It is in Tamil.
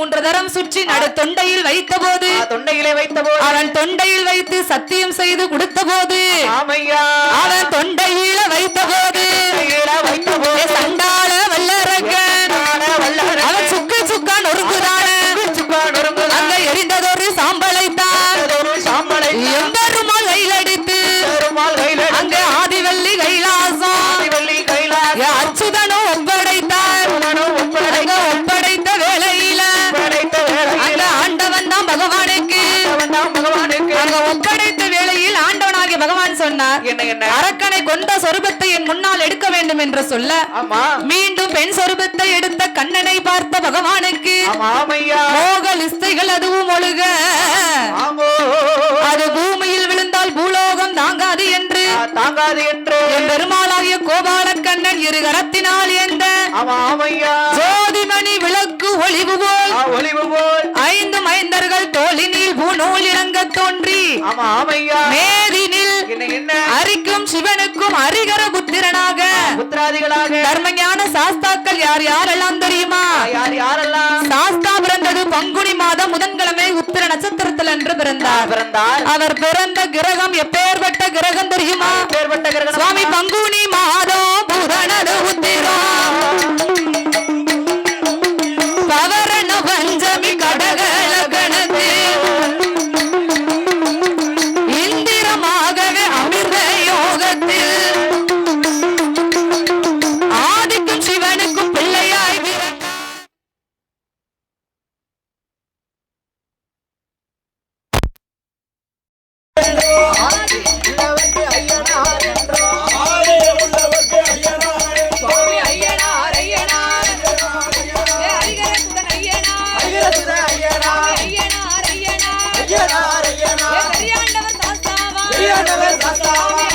மூன்று தரம் சுற்றி நடு தொண்டையில் வைத்த போது தொண்டையிலே வைத்த போது அவன் தொண்டையில் வைத்து சத்தியம் செய்து கொடுத்த போது ஆமையா. சொன்னார் அரக்கனை கொண்ட சொரூபத்தை என் முன்னால் எடுக்க வேண்டும் என்று சொல்ல மீண்டும் பெண் சொரூபத்தை எடுத்த கண்ணனை பார்த்த பகவானுக்கு மோக லிஸ்தைகள் அதுவும் ஒழுக. அது பூமியில் விழுந்தால் பூலோகம் தாங்காது என்று. தாங்காது என்று. என் பெருமாளாகிய கோபால கண்ணன் இரு கரத்தினால் எந்த ஜோதிமணி விளக்கு ஒளிவு போல் ஒளிவு போல். ஐந்து மைந்தர்கள் தோளினில் பூநூல் இறங்க தோன்றி ஆமா ஆமையா. யார் யாரெல்லாம் தெரியுமா? யார் யாரெல்லாம்? சாஸ்தா பிறந்தது பங்குனி மாதம் புதன்கிழமை உத்திர நட்சத்திரத்தில் என்று பிறந்தார். பிறந்தார்? அவர் பிறந்த கிரகம் எப்பேற்பட்ட கிரகம் தெரியுமா? சுவாமி பங்குனி மாதம் We are Mariana Versailles.